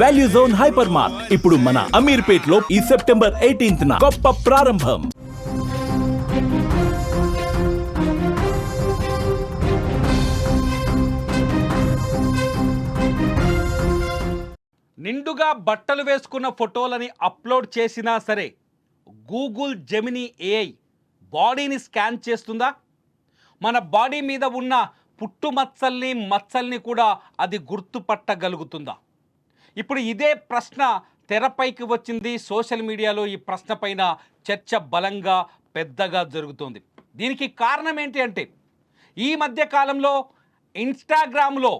Value zone hyper mart ఇప్పుడు మన అమీర్పేట్లో ఈ సెప్టెంబర్ ఎయిటీన్త్ గొప్ప ప్రారంభం. నిండుగా బట్టలు వేసుకున్న ఫోటోలని అప్లోడ్ చేసినా సరే గూగుల్ జెమిని ఏఐ బాడీని స్కాన్ చేస్తుందా? మన బాడీ మీద ఉన్న పుట్టు మచ్చల్ని మచ్చల్ని కూడా అది గుర్తుపట్టగలుగుతుందా? ఇప్పుడు ఇదే ప్రశ్న తెరపైకి వచ్చింది. సోషల్ మీడియాలో ఈ ప్రశ్న పైన చర్చ బలంగా పెద్దగా జరుగుతోంది. దీనికి కారణం ఏంటి అంటే ఈ మధ్య కాలంలో ఇన్స్టాగ్రామ్లో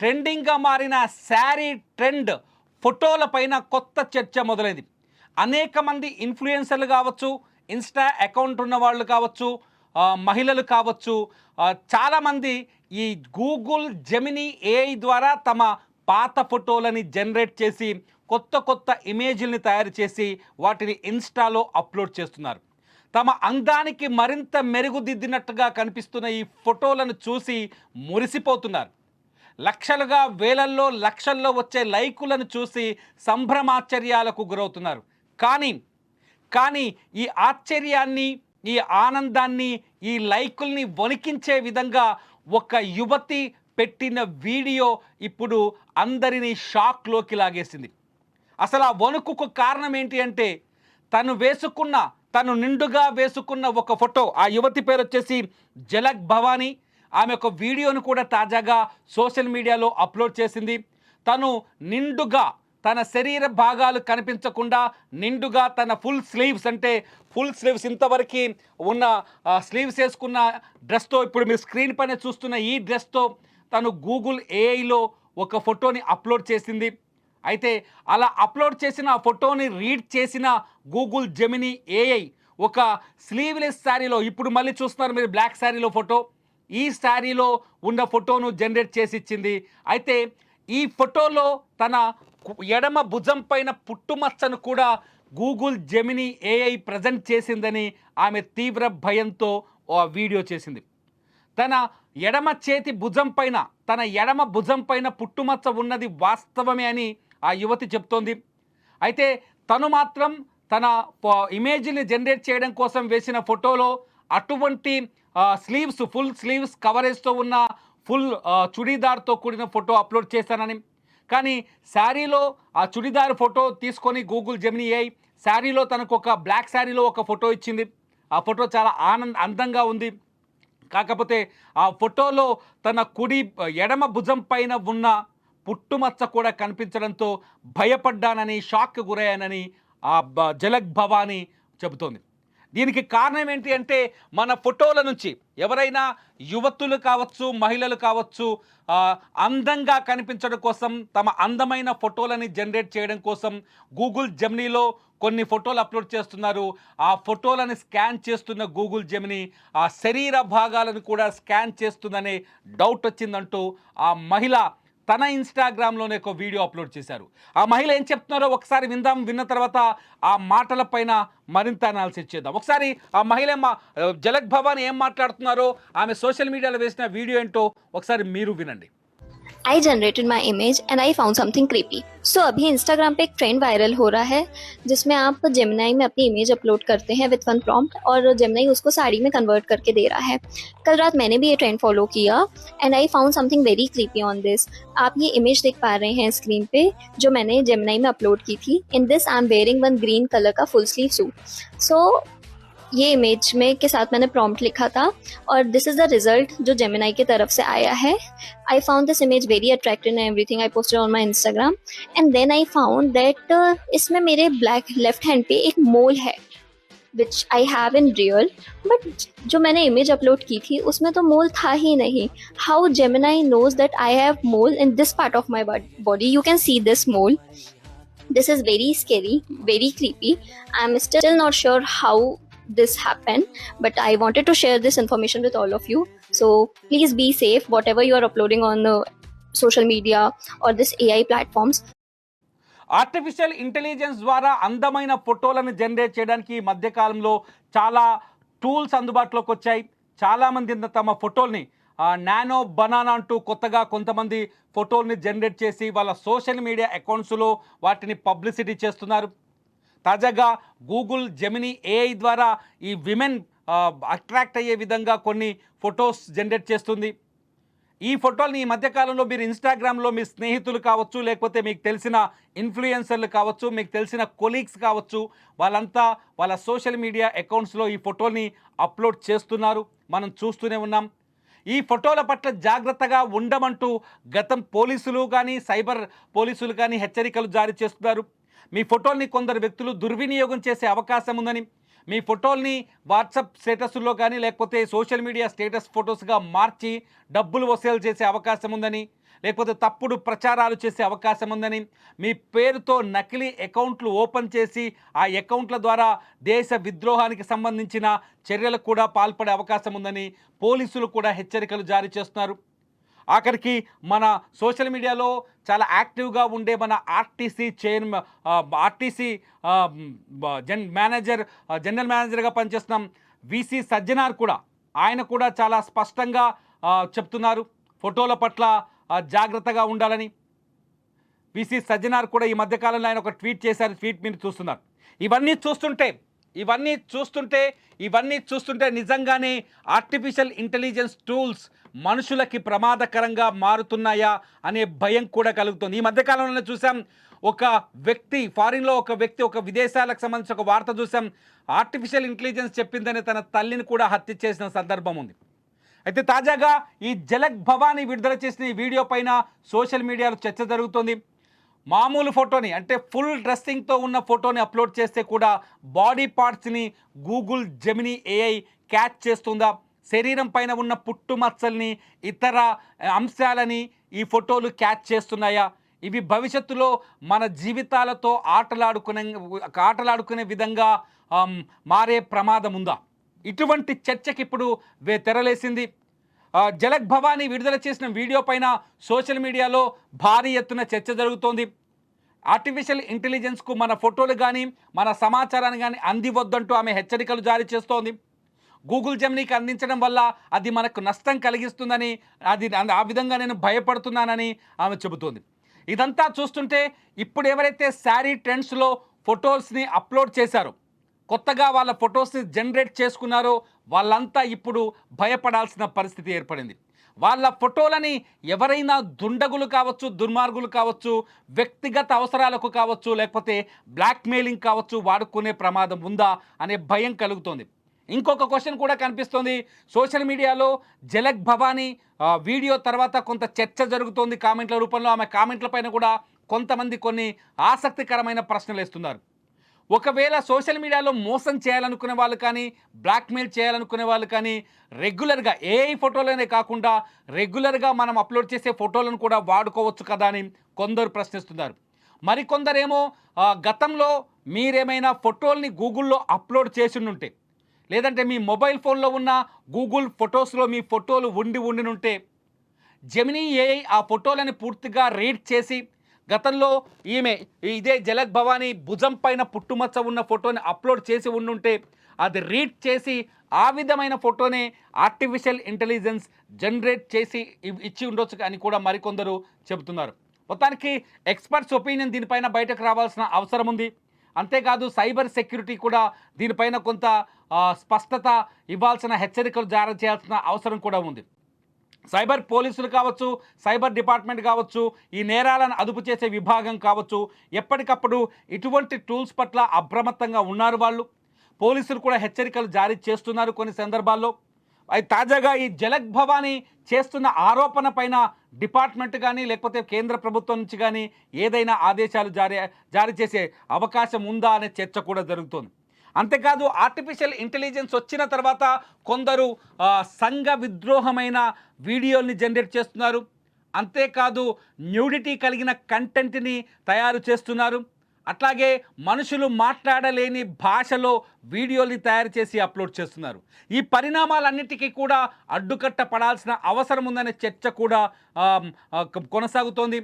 ట్రెండింగ్గా మారిన శారీ ట్రెండ్ ఫోటోల పైన కొత్త చర్చ మొదలైంది. అనేక మంది ఇన్ఫ్లుయెన్సర్లు కావచ్చు ఇన్స్టా అకౌంట్ ఉన్న వాళ్ళు కావచ్చు మహిళలు కావచ్చు చాలామంది ఈ గూగుల్ జెమిని ఏఐ ద్వారా తమ పాత ఫోటోలని జనరేట్ చేసి కొత్త కొత్త ఇమేజ్ని తయారు చేసి వాటిని ఇన్స్టాలో అప్లోడ్ చేస్తున్నారు. తమ అందానికి మరింత మెరుగుదిద్దినట్టుగా కనిపిస్తున్న ఈ ఫోటోలను చూసి మురిసిపోతున్నారు. లక్షలుగా వేలల్లో లక్షల్లో వచ్చే లైకులను చూసి సంభ్రమాశ్చర్యాలకు గురవుతున్నారు. కానీ కానీ ఈ ఆశ్చర్యాన్ని ఈ ఆనందాన్ని ఈ లైకుల్ని వణికించే విధంగా ఒక యువతి పెట్టిన వీడియో ఇప్పుడు అందరినీ షాక్లోకి లాగేసింది. అసలు ఆ వణుకుకు కారణం ఏంటి అంటే తను వేసుకున్న తను నిండుగా వేసుకున్న ఒక ఫోటో ఆ యువతి పేరు వచ్చేసి జలక్ భవానీ. ఆమె ఒక వీడియోను కూడా తాజాగా సోషల్ మీడియాలో అప్లోడ్ చేసింది. తను నిండుగా తన శరీర భాగాలు కనిపించకుండా నిండుగా తన ఫుల్ స్లీవ్స్ అంటే ఫుల్ స్లీవ్స్ ఇంతవరకు ఉన్న స్లీవ్స్ వేసుకున్న డ్రెస్తో ఇప్పుడు మీరు స్క్రీన్ పైన చూస్తున్న ఈ డ్రెస్తో తను గూగుల్ ఏఐలో ఒక ఫోటోని అప్లోడ్ చేసింది. అయితే అలా అప్లోడ్ చేసిన ఆ ఫోటోని రీడ్ చేసిన గూగుల్ జెమిని ఏఐ ఒక స్లీవ్లెస్ శారీలో ఇప్పుడు మళ్ళీ చూస్తున్నారు మీరు బ్లాక్ శారీలో ఫోటో ఈ శారీలో ఉన్న ఫోటోను జనరేట్ చేసి ఇచ్చింది. అయితే ఈ ఫోటోలో తన ఎడమ భుజం పైన పుట్టుమచ్చను కూడా గూగుల్ జెమిని ఏఐ ప్రజెంట్ చేసిందని ఆమె తీవ్ర భయంతో ఓ వీడియో చేసింది. తన ఎడమ చేతి భుజం పైన తన ఎడమ భుజం పైన పుట్టుమచ్చ ఉన్నది వాస్తవమే అని ఆ యువతి చెప్తోంది. అయితే తను మాత్రం తన ఇమేజ్ని జనరేట్ చేయడం కోసం వేసిన ఫోటోలో అటువంటి స్లీవ్స్ ఫుల్ స్లీవ్స్ కవరేజ్తో ఉన్న ఫుల్ చుడీదార్తో కూడిన ఫోటో అప్లోడ్ చేశానని. కానీ శారీలో ఆ చుడిదార్ ఫోటో తీసుకొని గూగుల్ జెమిని అయి శారీలో తనకు ఒక బ్లాక్ శారీలో ఒక ఫోటో ఇచ్చింది. ఆ ఫోటో చాలా ఆనంద అందంగా ఉంది. కాకపోతే ఆ ఫోటోలో తన కుడి ఎడమ భుజం పైన ఉన్న పుట్టుమచ్చ కూడా కనిపించడంతో భయపడ్డానని షాక్ గురయ్యానని ఆ జలక్ భవాని చెబుతోంది. దీనికి కారణం ఏంటి అంటే మన ఫోటోల నుంచి ఎవరైనా యువతులు కావచ్చు మహిళలు కావచ్చు అందంగా కనిపించడం కోసం తమ అందమైన ఫోటోలని జనరేట్ చేయడం కోసం గూగుల్ జెమినీలో కొన్ని ఫోటోలు అప్లోడ్ చేస్తున్నారు. ఆ ఫోటోలను స్కాన్ చేస్తున్న గూగుల్ జెమిని ఆ శరీర భాగాలను కూడా స్కాన్ చేస్తుందనే డౌట్ వచ్చిందంటూ ఆ మహిళ తన ఇన్స్టాగ్రామ్లోనే ఒక వీడియో అప్లోడ్ చేశారు. ఆ మహిళ ఏం చెప్తున్నారో ఒకసారి విందాం. విన్న తర్వాత ఆ మాటల పైన మరింత అనాలిసిస్ చేద్దాం. ఒకసారి ఆ మహిళ మా జలక్ భవాన్ ఏం మాట్లాడుతున్నారో ఆమె సోషల్ మీడియాలో వేసిన వీడియో ఏంటో ఒకసారి మీరు వినండి. I generated my image and I found something creepy so अभी इंस्टाग्राम पे एक ट्रेंड वायरल हो रहा है, जिसमें आप जेमिनाई में अपनी इमेज अपलोड करते हैं विथ वन प्रॉम्प्ट और जेमिनाई उसको साड़ी में कन्वर्ट करके दे रहा है। कल रात मैंने भी ये ट्रेंड फॉलो किया and I found something very creepy on this आप ये इमेज देख पा रहे हैं स्क्रीन पे, जो मैंने जेमिनाई में अपलोड की थी। In this I am wearing one green colour का फुल स्लीव सूट सो ये इमेज में के साथ मैंने प्रॉम्प्ट लिखा था और दिस इज़ द रिज़ल्ट जो जेमिनाई की तरफ़ से आया है। I found this image very attractive and everything I posted on my Instagram and then I found that इसमें मेरे ब्लैक लेफ़्ट हैंड पे एक मोल है which I have in real but जो मैंने इमेज अपलोड की थी, उसमें तो मोल था ही नहीं। How Gemini knows that I have mole in this part of my body you can see this mole this is very scary very creepy I am still not sure how this happen but I wanted to share this information with all of you. So please be safe, whatever you are uploading on the social media or this AI platforms. Artificial intelligence ద్వారా అందమైన ఫోటోలను generate చేయడానికి ఈ మధ్యకాలంలో చాలా tools అందుబాటులోకి వచ్చాయి చాలామంది తమ ఫోటోల్ని నానో బనానా అంటూ కొత్తగా కొంతమంది ఫోటోల్ని జనరేట్ చేసి వాళ్ళ సోషల్ మీడియా అకౌంట్స్లో వాటిని పబ్లిసిటీ చేస్తున్నారు తాజాగా గూగుల్ జెమిని ఏఐ ద్వారా ఈ విమెన్ అట్రాక్ట్ అయ్యే విధంగా కొన్ని ఫొటోస్ జనరేట్ చేస్తుంది. ఈ ఫోటోల్ని ఈ మధ్యకాలంలో మీరు ఇన్స్టాగ్రామ్లో మీ స్నేహితులు కావచ్చు లేకపోతే మీకు తెలిసిన ఇన్ఫ్లుయెన్సర్లు కావచ్చు మీకు తెలిసిన కొలీగ్స్ కావచ్చు వాళ్ళంతా వాళ్ళ సోషల్ మీడియా అకౌంట్స్లో ఈ ఫోటోల్ని అప్లోడ్ చేస్తున్నారు. మనం చూస్తూనే ఉన్నాం. ఈ ఫోటోల పట్ల జాగ్రత్తగా ఉండమంటూ గతం పోలీసులు కానీ సైబర్ పోలీసులు కానీ హెచ్చరికలు జారీ చేస్తున్నారు. మీ ఫోటోల్ని కొందరు వ్యక్తులు దుర్వినియోగం చేసే అవకాశం ఉందని మీ ఫోటోల్ని వాట్సాప్ స్టేటస్లో కానీ లేకపోతే సోషల్ మీడియా స్టేటస్ ఫొటోస్గా మార్చి డబ్బులు వసూలు చేసే అవకాశం ఉందని లేకపోతే తప్పుడు ప్రచారాలు చేసే అవకాశం ఉందని మీ పేరుతో నకిలీ అకౌంట్లు ఓపెన్ చేసి ఆ అకౌంట్ల ద్వారా దేశ విద్రోహానికి సంబంధించిన చర్యలకు కూడా పాల్పడే అవకాశం ఉందని పోలీసులు కూడా హెచ్చరికలు జారీ చేస్తున్నారు. ఆఖరికి మన సోషల్ మీడియాలో చాలా యాక్టివ్గా ఉండే మన ఆర్టీసీ చైర్ ఆర్టీసీ జన్ మేనేజర్ జనరల్ మేనేజర్గా పనిచేస్తున్నాం విసి సజ్జనార్ కూడా ఆయన కూడా చాలా స్పష్టంగా చెప్తున్నారు. ఫోటోల పట్ల జాగ్రత్తగా ఉండాలని. విసి సజ్జనార్ కూడా ఈ మధ్యకాలంలో ఆయన ఒక ట్వీట్ చేశారు. ట్వీట్ మీరు చూస్తున్నారు. ఇవన్నీ చూస్తుంటే ఇవన్నీ చూస్తుంటే ఇవన్నీ చూస్తుంటే నిజంగానే ఆర్టిఫిషియల్ ఇంటెలిజెన్స్ టూల్స్ మనుషులకి ప్రమాదకరంగా మారుతున్నాయా అనే భయం కూడా కలుగుతుంది. ఈ మధ్యకాలంలో చూసాం ఒక వ్యక్తి ఫారిన్లో ఒక వ్యక్తి ఒక విదేశాలకు సంబంధించిన ఒక వార్త చూసాం. ఆర్టిఫిషియల్ ఇంటెలిజెన్స్ చెప్పిందని తన తల్లిని కూడా హత్య చేసిన సందర్భం ఉంది. అయితే తాజాగా ఈ జలక్ భవాని విడుదల చేసిన ఈ వీడియో పైన సోషల్ మీడియాలో చర్చ జరుగుతోంది. మామూలు ఫోటోని అంటే ఫుల్ డ్రెస్సింగ్తో ఉన్న ఫోటోని అప్లోడ్ చేస్తే కూడా బాడీ పార్ట్స్ని గూగుల్ జెమిని ఏఐ క్యాచ్ చేస్తుందా? శరీరం పైన ఉన్న పుట్టుమచ్చల్ని ఇతర అంశాలని ఈ ఫోటోలు క్యాచ్ చేస్తున్నాయా? ఇవి భవిష్యత్తులో మన జీవితాలతో ఆటలాడుకునే ఆటలాడుకునే విధంగా మారే ప్రమాదం ఉందా ఇటువంటి చర్చకి ఇప్పుడు వే- తెరలేసింది. జలక్ భవానీ విడుదల చేసిన వీడియో పైన సోషల్ మీడియాలో భారీ ఎత్తున చర్చ జరుగుతోంది. ఆర్టిఫిషియల్ ఇంటెలిజెన్స్కు మన ఫోటోలు కానీ మన సమాచారాన్ని కానీ అందివద్దంటూ ఆమె హెచ్చరికలు జారీ చేస్తోంది. గూగుల్ జమ్నీకి అందించడం వల్ల అది మనకు నష్టం కలిగిస్తుందని అది ఆ విధంగా నేను భయపడుతున్నానని ఆమె చెబుతోంది. ఇదంతా చూస్తుంటే ఇప్పుడు ఎవరైతే శారీ ట్రెండ్స్లో ఫొటోస్ని అప్లోడ్ చేశారో కొత్తగా వాళ్ళ ఫొటోస్ని జనరేట్ చేసుకున్నారో వాళ్ళంతా ఇప్పుడు భయపడాల్సిన పరిస్థితి ఏర్పడింది. వాళ్ళ ఫోటోలని ఎవరైనా దుండగులు కావచ్చు దుర్మార్గులు కావచ్చు వ్యక్తిగత అవసరాలకు కావచ్చు లేకపోతే బ్లాక్మెయిలింగ్ కావచ్చు వాడుకునే ప్రమాదం ఉందా అనే భయం కలుగుతోంది. ఇంకొక క్వశ్చన్ కూడా కనిపిస్తోంది. సోషల్ మీడియాలో జలక్ భవానీ వీడియో తర్వాత కొంత చర్చ జరుగుతోంది కామెంట్ల రూపంలో. ఆమె కామెంట్ల పైన కూడా కొంతమంది కొన్ని ఆసక్తికరమైన ప్రశ్నలు వేస్తున్నారు. ఒకవేళ సోషల్ మీడియాలో మోసం చేయాలనుకునే వాళ్ళు కానీ బ్లాక్మెయిల్ చేయాలనుకునే వాళ్ళు కానీ రెగ్యులర్గా ఏఐ ఫోటోలనే కాకుండా రెగ్యులర్గా మనం అప్లోడ్ చేసే ఫోటోలను కూడా వాడుకోవచ్చు కదా అని కొందరు ప్రశ్నిస్తున్నారు. మరికొందరేమో గతంలో మీరేమైనా ఫోటోల్ని గూగుల్లో అప్లోడ్ చేసిండుంటే లేదంటే మీ మొబైల్ ఫోన్లో ఉన్న గూగుల్ ఫొటోస్లో మీ ఫోటోలు ఉండి ఉండినుంటే జెమినీ ఏఐ ఆ ఫోటోలను పూర్తిగా రీడ్ చేసి గతంలో ఈమె ఇదే జలక్ భవానీ భుజం పైన పుట్టుమచ్చ ఉన్న ఫోటోని అప్లోడ్ చేసి ఉండుంటే అది రీడ్ చేసి ఆ విధమైన ఫోటోనే ఆర్టిఫిషియల్ ఇంటెలిజెన్స్ జనరేట్ చేసి ఇచ్చి ఉండొచ్చు అని కూడా మరికొందరు చెబుతున్నారు. మొత్తానికి ఎక్స్పర్ట్స్ ఒపీనియన్ దీనిపైన బయటకు రావాల్సిన అవసరం ఉంది. అంతేకాదు సైబర్ సెక్యూరిటీ కూడా దీనిపైన కొంత స్పష్టత ఇవ్వాల్సిన హెచ్చరికలు జారీ చేయాల్సిన అవసరం కూడా ఉంది. సైబర్ పోలీసులు కావచ్చు సైబర్ డిపార్ట్మెంట్ కావచ్చు ఈ నేరాలను అదుపు చేసే విభాగం కావచ్చు ఎప్పటికప్పుడు ఇటువంటి టూల్స్ పట్ల అప్రమత్తంగా ఉన్నారు వాళ్ళు. పోలీసులు కూడా హెచ్చరికలు జారీ చేస్తున్నారు కొన్ని సందర్భాల్లో. అయితే తాజాగా ఈ జలక్ భవానీ చేస్తున్న ఆరోపణ పైన డిపార్ట్మెంట్ కానీ లేకపోతే కేంద్ర ప్రభుత్వం నుంచి కానీ ఏదైనా ఆదేశాలు జారీ జారీ చేసే అవకాశం ఉందా అనే చర్చ కూడా జరుగుతోంది. అంతేకాదు ఆర్టిఫిషియల్ ఇంటెలిజెన్స్ వచ్చిన తర్వాత కొందరు సంఘ విద్రోహమైన వీడియోల్ని జనరేట్ చేస్తున్నారు. అంతేకాదు న్యూడిటీ కలిగిన కంటెంట్ని తయారు చేస్తున్నారు. అట్లాగే మనుషులు మాట్లాడలేని భాషలో వీడియోల్ని తయారు చేసి అప్లోడ్ చేస్తున్నారు. ఈ పరిణామాలన్నిటికీ కూడా అడ్డుకట్ట పడాల్సిన అవసరం ఉందనే చర్చ కూడా కొనసాగుతోంది.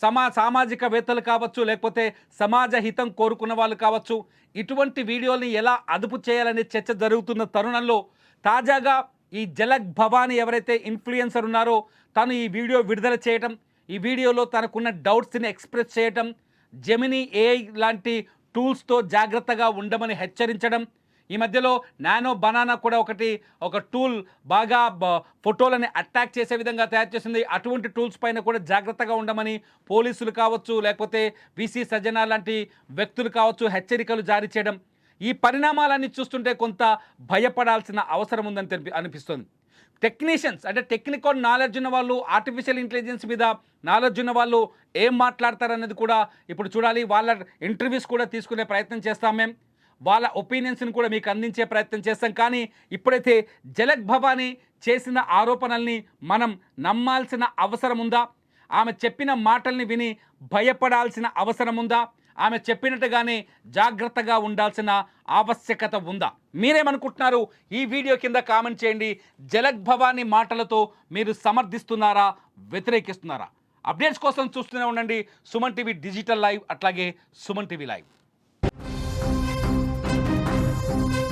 సమా సామాజికవేత్తలు కావచ్చు లేకపోతే సమాజ హితం కోరుకున్న వాళ్ళు కావచ్చు ఇటువంటి వీడియోల్ని ఎలా అదుపు చేయాలనే చర్చ జరుగుతున్న తరుణంలో తాజాగా ఈ జలక్ భవానీ ఎవరైతే ఇన్ఫ్లుయెన్సర్ ఉన్నారో తను ఈ వీడియో విడుదల చేయటం ఈ వీడియోలో తనకున్న డౌట్స్ని ఎక్స్ప్రెస్ చేయటం జెమినీ ఏఐ లాంటి టూల్స్తో జాగ్రత్తగా ఉండమని హెచ్చరించడం ఈ మధ్యలో నానో బనానా కూడా ఒకటి ఒక టూల్ బాగా ఫోటోలని అటాక్ చేసే విధంగా తయారు చేసింది. అటువంటి టూల్స్ పైన కూడా జాగ్రత్తగా ఉండమని పోలీసులు కావచ్చు లేకపోతే బీసీ సజ్జన లాంటి వ్యక్తులు కావచ్చు హెచ్చరికలు జారీ చేయడం. ఈ పరిణామాలన్నీ చూస్తుంటే కొంత భయపడాల్సిన అవసరం ఉందని తెలిపి అనిపిస్తుంది. టెక్నీషియన్స్ అంటే టెక్నికల్ నాలెడ్జ్ ఉన్న వాళ్ళు ఆర్టిఫిషియల్ ఇంటెలిజెన్స్ మీద నాలెడ్జ్ ఉన్న వాళ్ళు ఏం మాట్లాడతారనేది కూడా ఇప్పుడు చూడాలి. వాళ్ళ ఇంటర్వ్యూస్ కూడా తీసుకునే ప్రయత్నం చేస్తాం మేము. వాళ్ళ ఒపీనియన్స్ని కూడా మీకు అందించే ప్రయత్నం చేస్తాం. కానీ ఇప్పుడైతే జలక్ భవానీ చేసిన ఆరోపణల్ని మనం నమ్మాల్సిన అవసరం ఉందా? ఆమె చెప్పిన మాటల్ని విని భయపడాల్సిన అవసరం ఉందా? ఆమె చెప్పినట్టుగానే జాగ్రత్తగా ఉండాల్సిన ఆవశ్యకత ఉందా? మీరేమనుకుంటున్నారు? ఈ వీడియో కింద కామెంట్ చేయండి. జలక్ భవానీ మాటలతో మీరు సమర్థిస్తున్నారా? వ్యతిరేకిస్తున్నారా? అప్డేట్స్ కోసం చూస్తూనే ఉండండి. సుమన్ టీవీ డిజిటల్ లైవ్ అట్లాగే సుమన్ టీవీ లైవ్. Bye.